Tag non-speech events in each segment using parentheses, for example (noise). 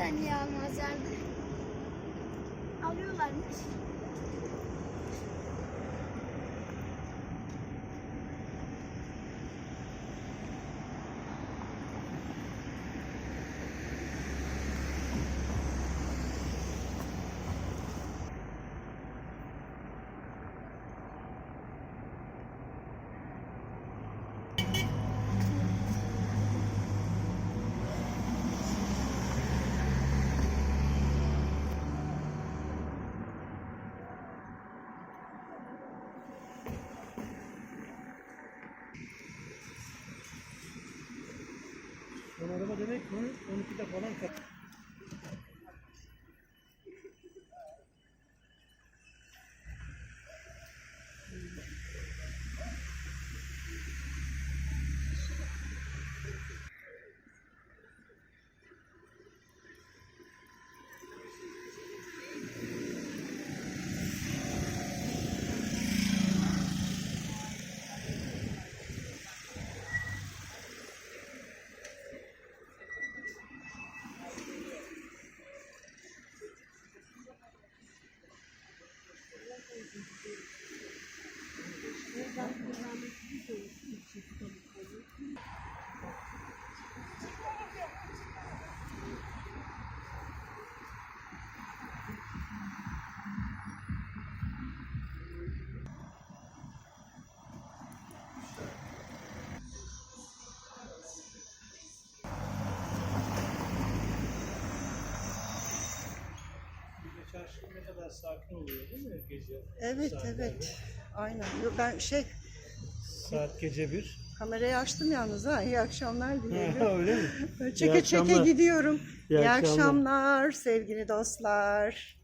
saniye almazlardı. Alıyorlarmış. Son araba demek mi? Çarşı ne kadar sakin oluyor değil mi gece? Evet saatlerde? evet. Aynen. Yo, Ben şey Saat gece bir. kamerayı açtım yalnız ha. İyi akşamlar (laughs) dilerim. Öyle mi? Böyle İyi çeke çeke akşamlar. gidiyorum. İyi İyi, akşamlar. akşamlar sevgili dostlar.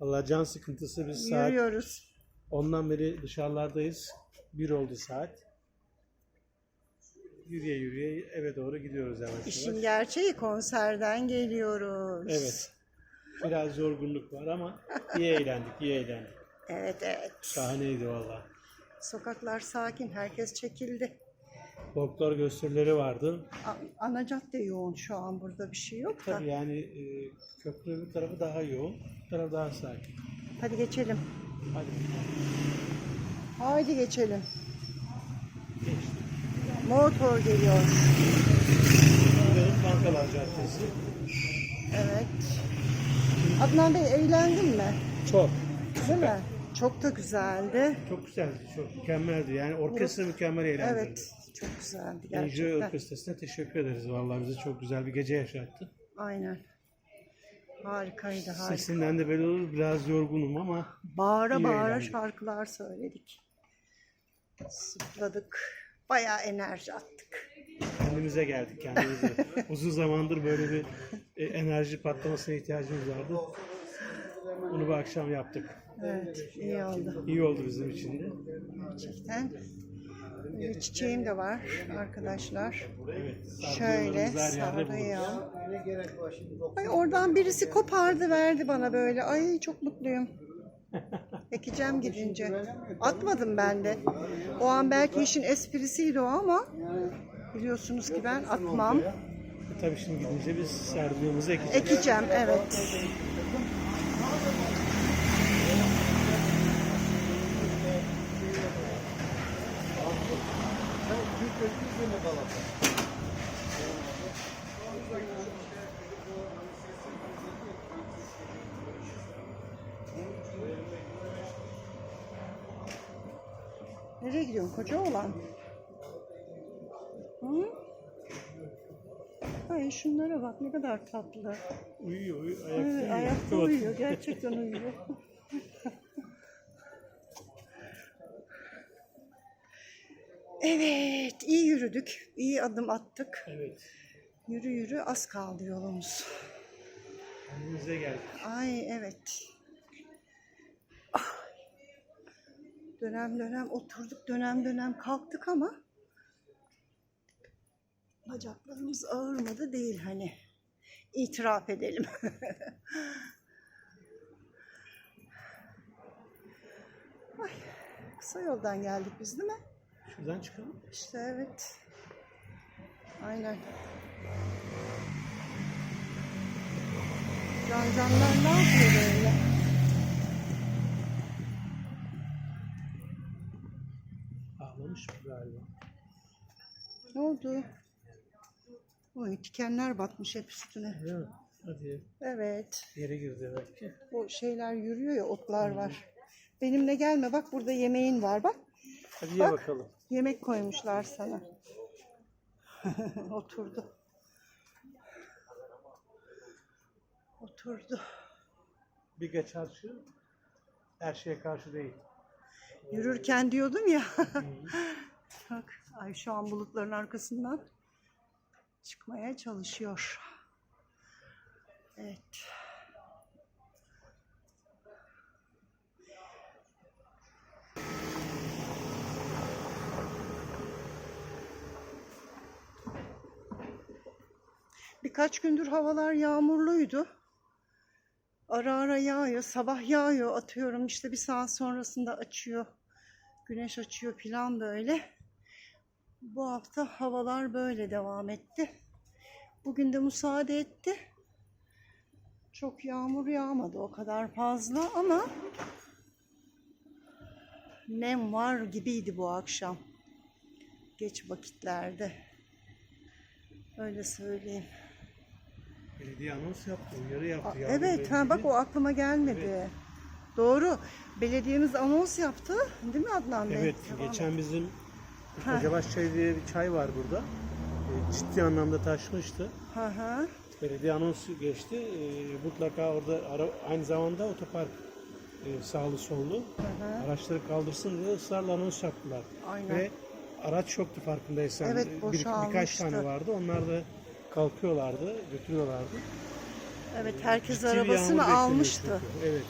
Allah can sıkıntısı biz saat Yürüyoruz. ondan beri dışarılardayız. Bir oldu saat. Yürüye yürüye eve doğru gidiyoruz yavaş İşin yavaş. gerçeği konserden geliyoruz. Evet. Biraz yorgunluk var ama iyi eğlendik, iyi eğlendik. Evet evet. Şahaneydi valla. Sokaklar sakin. Herkes çekildi. Folklor gösterileri vardı. A- Ana cadde yoğun şu an burada bir şey yok da. Tabii yani e, köprü bir tarafı daha yoğun, bu taraf daha sakin. Hadi geçelim. Hadi Haydi geçelim. Motor geliyor. Benim Bankalar Caddesi. Evet. Adnan Bey eğlendin mi? Çok. Değil mi? Çok da güzeldi. Çok güzeldi, çok mükemmeldi. Yani orkestra mükemmel eğlendirdi. Evet, çok güzeldi gerçekten. Orkestrası'na teşekkür ederiz. Vallahi bize çok güzel bir gece yaşattı. Aynen. Harikaydı, harika. Sesinden de belli olur biraz yorgunum ama Bağıra iyi bağıra eğlendik. şarkılar söyledik. Zıpladık. Bayağı enerji attık. kendimize geldik kendimize. (laughs) Uzun zamandır böyle bir e, enerji patlamasına ihtiyacımız vardı. Bunu bu akşam yaptık. Evet, iyi oldu. İyi oldu bizim için de. Gerçekten. Bir çiçeğim de var arkadaşlar. Evet. Şöyle sarıyor. Ay oradan birisi kopardı verdi bana böyle. Ay çok mutluyum. (laughs) Ekeceğim gidince. Atmadım ben de. O an belki işin esprisiydi o ama biliyorsunuz ki ben atmam. E, Tabii şimdi gidince biz sardığımızı ekeceğiz. Ekeceğim evet. Nereye gidiyorsun koca oğlan? Hı? Ay şunlara bak ne kadar tatlı. Uyuyor, uyuyor. Ayakta Evet, uyuyor. ayakta uyuyor. Gerçekten uyuyor. evet, iyi yürüdük. iyi adım attık. Evet. Yürü yürü az kaldı yolumuz. Kendimize geldik. Ay evet. Ah. Dönem dönem oturduk, dönem dönem kalktık ama bacaklarımız ağırmadı değil hani. İtiraf edelim. (laughs) Ay, kısa yoldan geldik biz değil mi? Şuradan çıkalım. İşte evet. Aynen. Cancanlar ne yapıyor böyle? Ağlamış mı galiba? Ne oldu? Oy dikenler batmış hep üstüne. Mi? Hadi Evet. yere girdi belki. Bu şeyler yürüyor ya otlar var. Benimle gelme bak burada yemeğin var bak. Hadi ye Bak. bakalım. Yemek koymuşlar sana. (laughs) Oturdu. Oturdu. Bir geç çarşı her şeye karşı değil. Yürürken diyordum ya. (laughs) Bak ay şu an bulutların arkasından çıkmaya çalışıyor. Evet. Birkaç gündür havalar yağmurluydu. Ara ara yağıyor, sabah yağıyor atıyorum işte bir saat sonrasında açıyor. Güneş açıyor filan böyle. Bu hafta havalar böyle devam etti. Bugün de müsaade etti. Çok yağmur yağmadı o kadar fazla ama nem var gibiydi bu akşam. Geç vakitlerde. Öyle söyleyeyim. Belediye anons yaptı, uyarı yaptı. yağmur Evet, ha bak o aklıma gelmedi. Doğru. Belediyemiz anons yaptı. Değil mi Adnan Bey? Evet, et. geçen bizim Ha. Kocabaş Çayı diye bir çay var burada. E, ciddi anlamda taşmıştı. Hı hı. Belediye anonsu geçti. E, mutlaka orada ara, aynı zamanda otopark e, sağlı sollu Hı araçları kaldırsın diye ısrarla anons yaptılar. Aynen. Ve araç yoktu farkındaysan. Evet, bir, boşalmıştı. birkaç tane vardı. Onlar da kalkıyorlardı, götürüyorlardı. Evet, herkes Ciddi bir yağmur arabasını almıştı. çünkü. Evet.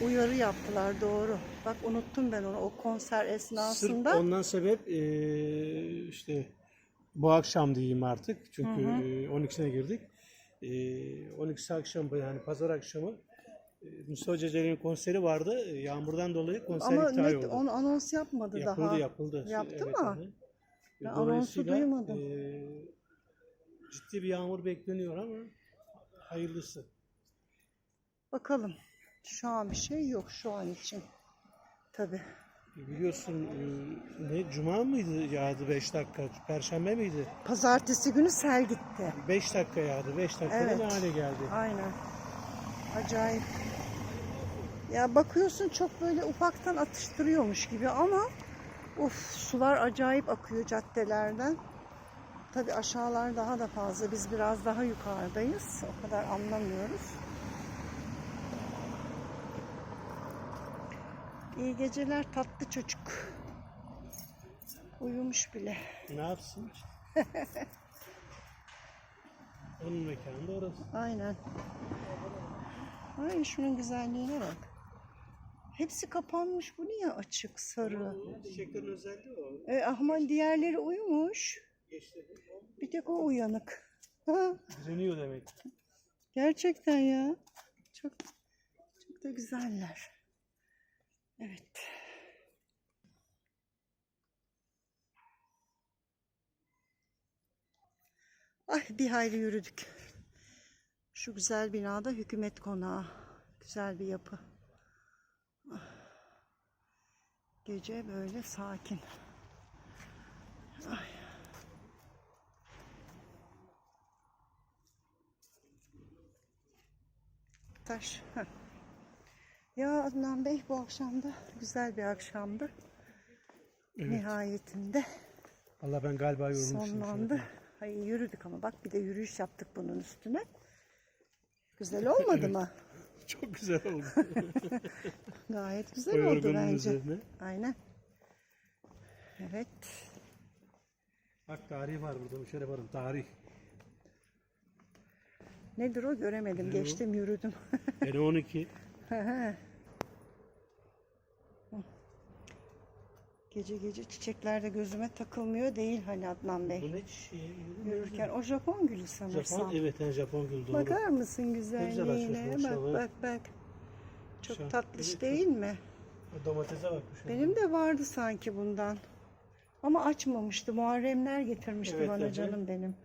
Uyarı yaptılar doğru. Bak unuttum ben onu o konser Sırf esnasında. ondan sebep e, işte bu akşam diyeyim artık. Çünkü Hı hı. e, 12'sine girdik. E, 12'si akşam yani pazar akşamı Mustafa Ceceli'nin konseri vardı. Yağmurdan dolayı konser Ama iptal net oldu. onu anons yapmadı yapıldı daha. yapıldı. Yaptı Evet, mı? E, Ben anonsu duymadım. e, ciddi bir yağmur bekleniyor ama hayırlısı. Bakalım. Şu an bir şey yok şu an için. Tabii. E, Biliyorsun e, ne cuma mıydı yağdı 5 dakika? Perşembe miydi? Pazartesi günü sel gitti. 5 dakika yağdı. 5 dakikada Evet. ne hale geldi? Aynen. Acayip. Ya bakıyorsun çok böyle ufaktan atıştırıyormuş gibi ama uf sular acayip akıyor caddelerden. Tabi aşağılar daha da fazla. Biz biraz daha yukarıdayız. O kadar anlamıyoruz. İyi geceler tatlı çocuk. Uyumuş bile. Ne yapsın? (laughs) Onun mekanı da orası. Aynen. Ay şunun güzelliğine bak. Hepsi kapanmış. Bu niye açık sarı? Çiçeklerin özelliği o. E, Ahman diğerleri uyumuş. Bir tek o uyanık. Ha, demek. gerçekten ya. Çok çok da güzeller. Evet. Ay bir hayli yürüdük. Şu güzel binada hükümet konağı. Güzel bir yapı. Ah. Gece böyle sakin. Ay. Taş. heh. Ya Adnan Bey bu akşam da güzel bir akşamdı. Evet. Nihayetinde Allah ben galiba yorulmuşum. sonlandı. Hayır yürüdük ama bak bir de yürüyüş yaptık bunun üstüne. Güzel (laughs) olmadı mı? (laughs) Çok güzel oldu. (laughs) Gayet o güzel oldu yorgunun bence. üzerine. Aynen. Evet. Bak tarihi var burada. Şöyle varım. Tarih. Nedir o göremedim. Ne o? Geçtim yürüdüm. Beni 12. gece gece çiçekler de gözüme takılmıyor değil hani Adnan Bey. Bu ne çiçeği? Yürürken o Japon gülü sanırsam. Japon. Evet yani Japon gül doğru. Bakar mısın güzel güzelliğine? Bak maşallah. bak bak. Çok Güzel. tatlış Evet, değil mi? Domatese bakmış. Benim de vardı sanki bundan. Ama açmamıştı. Muharremler getirmişti Evet, bana evet. canım benim.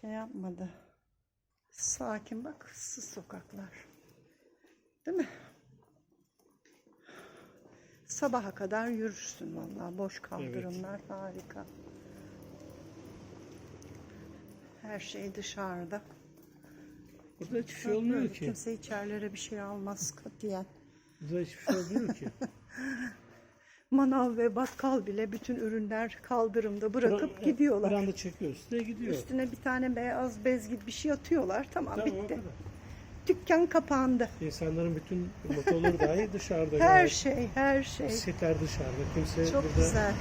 Şey yapmadı. Sakin bak, ıssız sokaklar. Değil mi? Sabaha kadar yürürsün vallahi. Boş kaldırımlar harika. Her şey dışarıda. Burada hiçbir şey olmuyor ki. Kimse içerilere bir şey almaz katiyen. Burada hiçbir şey olmuyor ki. (laughs) Manav ve bakkal bile bütün ürünler kaldırımda bırakıp Bir gidiyorlar. anda çekiyor üstüne gidiyor. Üstüne bir tane beyaz bez gibi bir şey atıyorlar. Tamam, Tamam bitti. Dükkan kapandı. İnsanların bütün motorları (laughs) dahi dışarıda. Her Yani şey, her şey. Setler dışarıda. Kimse Çok burada güzel.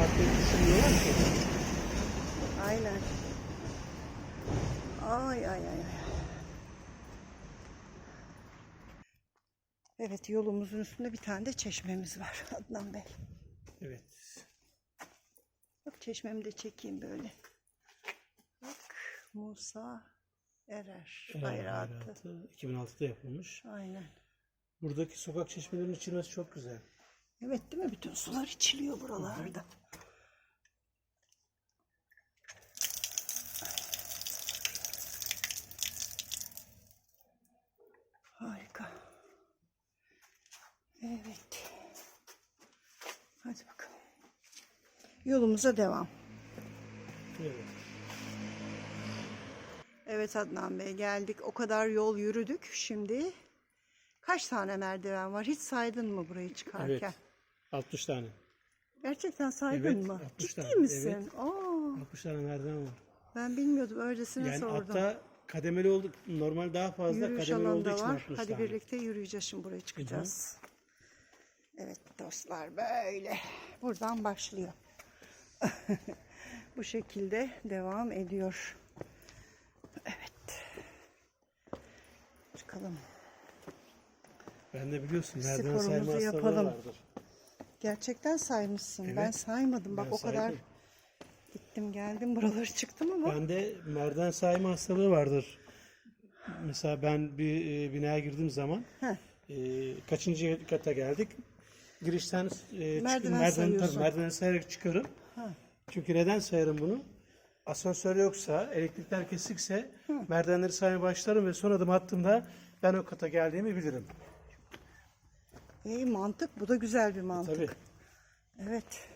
artık düşünmüyorlar ki. Aynen. Ay ay ay. ay. Evet yolumuzun üstünde bir tane de çeşmemiz var (laughs) Adnan Bey. Evet. Bak çeşmemi de çekeyim böyle. Bak Musa Erer Erer hayratı. Hayratı 2006'da yapılmış. Aynen. Buradaki sokak çeşmelerinin içilmesi çok güzel. Evet değil mi? Bütün sular içiliyor buralarda. Harika. Evet. Hadi bakalım. Yolumuza devam. Evet. Evet Adnan Bey geldik. O kadar yol yürüdük. Şimdi kaç tane merdiven var? Hiç saydın mı burayı çıkarken? Evet. 60 tane. Gerçekten saydın Evet, mı? 60 Ciddi tane, misin? evet. Aa, 60 tane merdiven var. ben bilmiyordum. Öylesine Yani sordum. hatta kademeli olduk. Normal daha fazla Yürüyüş kademeli olduğu için var. 60 Hadi tane. birlikte yürüyeceğiz şimdi buraya çıkacağız. Evet dostlar böyle. Buradan başlıyor. (laughs) Bu şekilde devam ediyor. Çıkalım. Ben de biliyorsun merdiven Sporumuzu yapalım. vardır. Gerçekten saymışsın. Ben Evet. saymadım. Bak Ben o kadar saydım. gittim geldim buraları (laughs) çıktım ama. Bende merdiven sayma hastalığı vardır. Mesela ben bir e, binaya girdiğim zaman Heh. e, kaçıncı kata geldik? Girişten e, çıkıp Merdiven merdiven, tabii sayarak çıkarım. Ha. Çünkü neden sayarım bunu? Asansör yoksa, elektrikler kesikse merdivenleri saymaya başlarım ve son adım attığımda ben o kata geldiğimi bilirim. İyi mantık. Bu da güzel bir mantık. Tabii. Evet.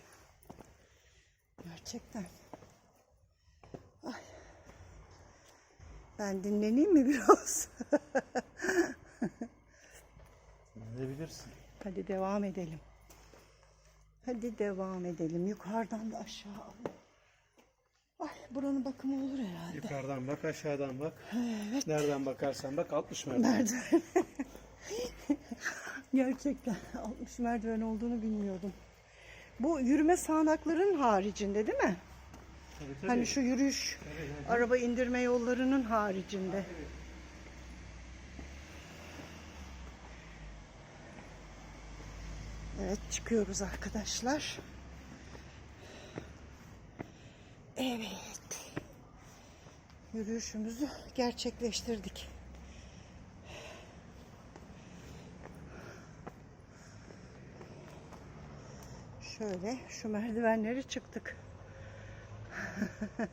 Gerçekten. Ay. Ben dinleneyim mi (laughs) biraz? Ne bilirsin. Hadi devam edelim. Hadi devam edelim. Yukarıdan da aşağı alalım. Ay buranın bakımı olur herhalde. Yukarıdan bak, aşağıdan bak. Nereden bakarsan bak 60 merdiven. Merdiven. (laughs) Gerçekten 60 merdiven olduğunu bilmiyordum. Bu yürüme sağanakların haricinde değil mi? Tabii, tabii. Hani şu yürüyüş, araba indirme yollarının haricinde. Evet çıkıyoruz arkadaşlar. Evet. Yürüyüşümüzü gerçekleştirdik. Şöyle şu merdivenleri çıktık. (laughs)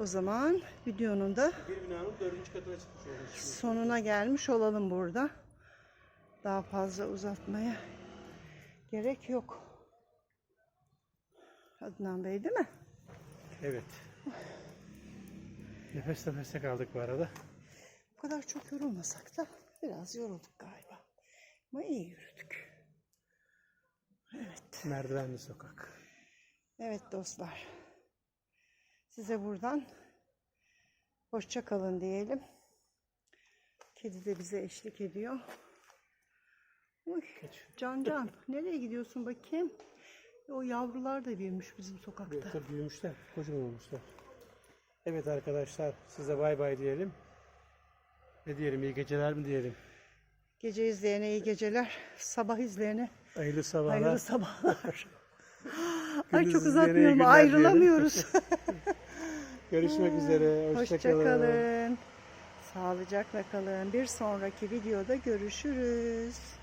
O zaman videonun da Bir binanın dördüncü katına çıkmış olduk. şimdi. sonuna gelmiş olalım burada. Daha fazla uzatmaya gerek yok. Adnan Bey değil mi? Evet. Nefes nefese kaldık bu arada. Bu kadar çok yorulmasak da biraz yorulduk galiba. Ama iyi yürüdük. Evet. Merdivenli sokak. Evet dostlar. Size buradan hoşça kalın diyelim. Kedi de bize eşlik ediyor. Uy, can can. Nereye gidiyorsun bakayım? O yavrular da büyümüş bizim sokakta. Yoksa büyümüşler, kocaman olmuşlar. Evet arkadaşlar, size bay bay diyelim. Ne diyelim, iyi geceler mi diyelim? Gece izleyene iyi geceler. Sabah izleyene Hayırlı sabahlar. hayırlı sabahlar. (laughs) Ay çok uzatmıyorum. Ayrılamıyoruz. (laughs) (laughs) Görüşmek üzere. Hoşça, Hoşça kalın. Sağlıcakla kalın. Bir sonraki videoda görüşürüz.